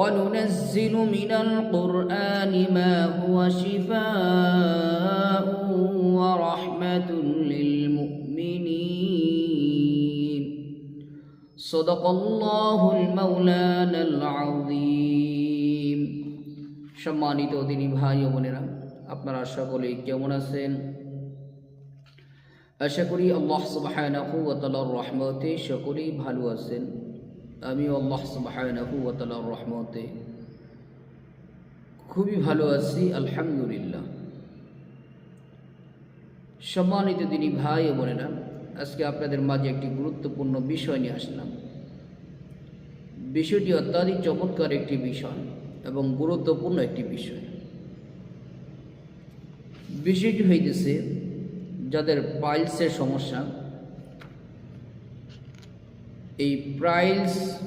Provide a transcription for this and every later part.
وننزل من القرآن ما هو شفاء ورحمة للمؤمنين صدق الله المولانا العظيم সম্মানিত দিনী ভাই ও বোনেরা আপনারা সকলেই কেমন আছেন আশা করি আল্লাহ সুবহানাহু ওয়া তাআলার রহমতে সকলেই ভালো আছেন আমি আল্লাহ ওয়া রহমতে খুবই ভালো আছি, আলহামদুলিল্লাহ। সম্মানিত দিনী ভাই ও বোনেরা, আজকে আপনাদের মাঝে একটি গুরুত্বপূর্ণ বিষয় নিয়ে আসলাম। বিষয়টি অত্যাধিক চমৎকার একটি বিষয় এবং গুরুত্বপূর্ণ একটি বিষয়। বিষয়টি হইতেছে, যাদের পাইলসের সমস্যা এই প্রাইলস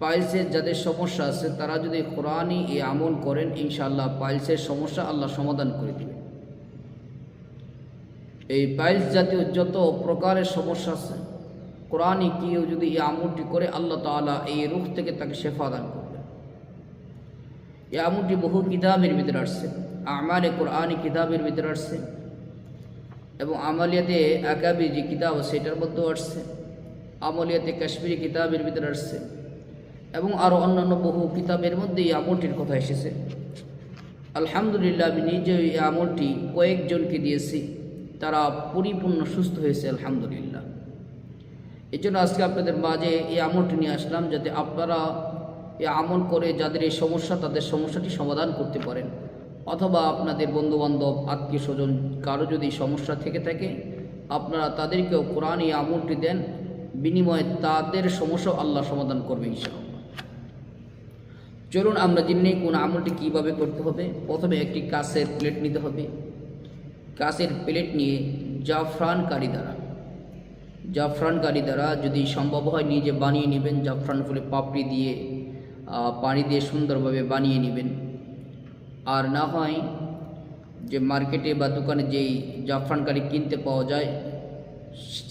পাইলসের যাদের সমস্যা আছে, তারা যদি কোরআনই এই আমল করেন, ইনশাআল্লাহ পাইলসের সমস্যা আল্লাহ সমাধান করে দেবে। এই পাইলস জাতীয় যত প্রকারের সমস্যা আছে, কোরআনই কেউ যদি এই আমলটি করে, আল্লাহ তাআলা এই রুখ থেকে তাকে শেফা দান করবে। এই আমলটি বহু কিতাবের ভিতরে আসছে। আমালে কোরআনই কিতাবের ভিতরে আসছে। এবং আমালিয়াতে আকাবি যে কিতাব সেটার মধ্যেও আসছে। আমলিয়াতে কাশ্মীরি কিতাবের ভিতরে আসছে। এবং আরও অন্যান্য বহু কিতাবের মধ্যে এই আমলটির কথা এসেছে। আলহামদুলিল্লাহ, আমি নিজে এই আমলটি কয়েকজনকে দিয়েছি। তারা পরিপূর্ণ সুস্থ হয়েছে, আলহামদুলিল্লাহ। এই জন্য আজকে আপনাদের মাঝে এই আমলটি নিয়ে আসলাম, যাতে আপনারা এই আমল করে যাদের এই সমস্যা, তাদের সমস্যাটি সমাধান করতে পারেন। অথবা আপনাদের বন্ধুবান্ধব আত্মীয় স্বজন কারও যদি সমস্যা থেকে থাকে, আপনারা তাদেরকেও কোরআন এই আমলটি দেন। বিনিময়ে তাদের সমস্যাও আল্লাহ সমাধান করবে ইনশাআল্লাহ। চলুন আমরা জেনে কোন আমলটি কীভাবে করতে হবে। প্রথমে একটি কাঁচের প্লেট নিতে হবে। কাঁচের প্লেট নিয়ে জাফরান কারি দ্বারা। জাফরান কারি দ্বারা যদি সম্ভব হয় নিজে বানিয়ে নেবেন, জাফরান ফুলে পাপড়ি দিয়ে পানি দিয়ে সুন্দরভাবে বানিয়ে নেবেন। আর না হয় যে মার্কেটে বা দোকানে যেই জাফরান কালি কিনতে পাওয়া যায়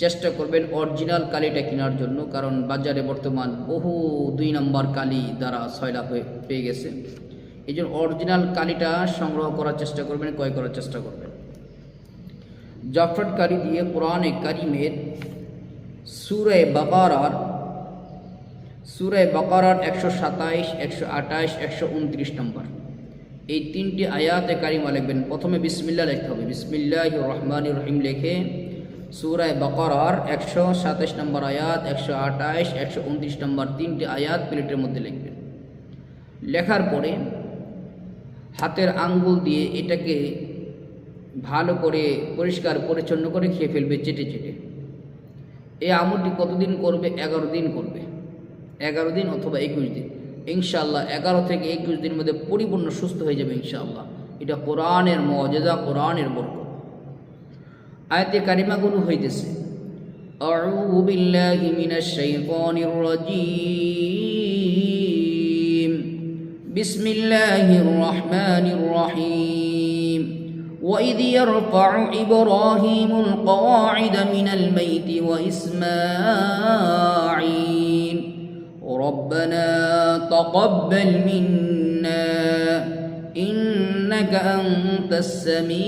চেষ্টা করবেন অরিজিনাল কালিটা কেনার জন্য, কারণ বাজারে বর্তমান বহু দুই নম্বর কালি দ্বারা সয়লা হয়ে পেয়ে গেছে। এই জন্য অরিজিনাল কালিটা সংগ্রহ করার চেষ্টা করবেন, ক্রয় করার চেষ্টা করবেন। জাফরান কালি দিয়ে কোরআনে কারিমের সুরে বাকারার সুরে বাকারার একশো সাতাইশ, একশো আঠাইশ, একশো উনত্রিশ নম্বর। এই তিনটি আয়াতে কারিমা লিখবেন। প্রথমে বিসমিল্লা লিখতে হবে। বিসমিল্লাহ রহমান রহিম লেখে সুরায় বকরার একশো সাতাশ নম্বর আয়াত, একশো আঠাইশ একশো উনত্রিশ নম্বর তিনটি আয়াত প্লেটের মধ্যে লিখবেন। লেখার পরে হাতের আঙ্গুল দিয়ে এটাকে ভালো করে পরিষ্কার, পরিচ্ছন্ন করে খেয়ে ফেলবে চেটে চেটে। এই আমলটি কতদিন করবে? এগারো দিন করবে। এগারো দিন অথবা একুশ দিন। ইনশাআল্লাহ এগারো থেকে একুশ দিনের মধ্যে পরিপূর্ণ সুস্থ হয়ে যাবে ইনশাআল্লাহ। এটা কোরআনের মজেদা কোরআনের বরকত। আয়াতে কারিমাগুলো হইতেছে أعوذ بالله من الشيطان الرجيم بسم الله الرحمن الرحيم وإذ يرفع إبراهيم القواعد من البيت وإسماعيل ربنا تقبل منا إنك أنت السميع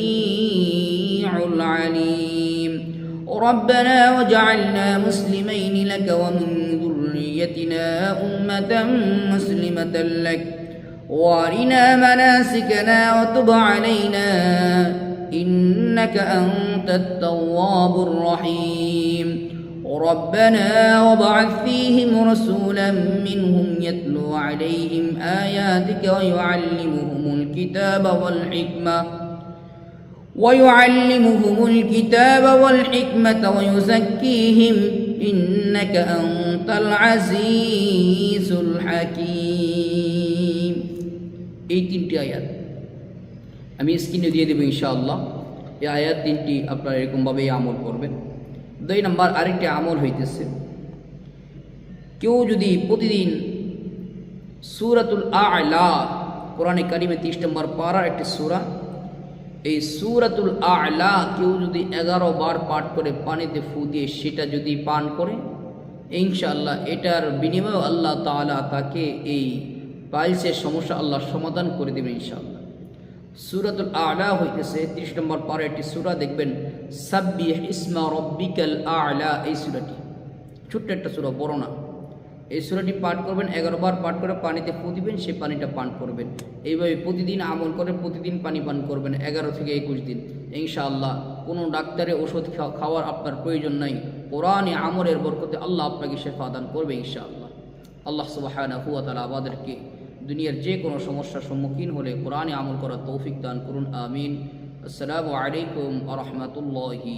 العليم. ربنا وجعلنا مسلمين لك ومن ذريتنا أمة مسلمة لك. وارنا مناسكنا وتب علينا. إنك أنت التواب الرحيم. ربنا وابعث فيهم رسولا منهم يتلو عليهم آياتك ويعلمهم الكتاب والحكمة ويعلمهم الكتاب والحكمة ويزكيهم إنك أنت العزيز الحكيم এই তিনটি আয়াত আমি স্ক্রিনে দিয়ে দেবো ইনশাআল্লাহ এই আয়াত তিনটি আপনারা এরকমভাবেই আমল করবেন দুই নম্বর আরেকটি আমল হইতেছে। কেউ যদি প্রতিদিন সুরাতুল আলা কোরআনে কারিমে তিরিশ নম্বর পাড়ার একটি সুরা, এই সুরাতুল আলা কেউ যদি এগারো বার পাঠ করে পানিতে ফু দিয়ে সেটা যদি পান করে, ইনশাআল্লাহ এটার বিনিময়ে আল্লাহ তাআলা তাকে এই পাইলসের সমস্যা আল্লাহ সমাধান করে দেবেন ইনশাআল্লাহ। সুরাতুল আলা হইতেছে, তিরিশ নম্বর পারে একটি সুরা দেখবেন, সাব্বিহ ইসমা রব্বিকাল আলা, এই সুরাটি। ছোট্ট একটা সুরা, বড় না। এই সুরাটি পাঠ করবেন, এগারো বার পাঠ করে পানিতে ফু দিবেন সে পানিটা পান করবেন। এইভাবে প্রতিদিন আমল করে প্রতিদিন পানি পান করবেন, এগারো থেকে একুশ দিন। ইনশাআল্লাহ, কোনো ডাক্তারের ওষুধ খাওয়ার আপনার প্রয়োজন নাই। কোরআনে আমলের বরকতে আল্লাহ আপনাকে শেফা দান করবে ইনশাআল্লাহ। আল্লাহ তালা আমাদেরকে দুনিয়ার যে কোনো সমস্যার সম্মুখীন হলে কোরআনে আমল করার তৌফিক দান করুন, আমিন। আসসালামু আলাইকুম আ রহমতুল্লাহি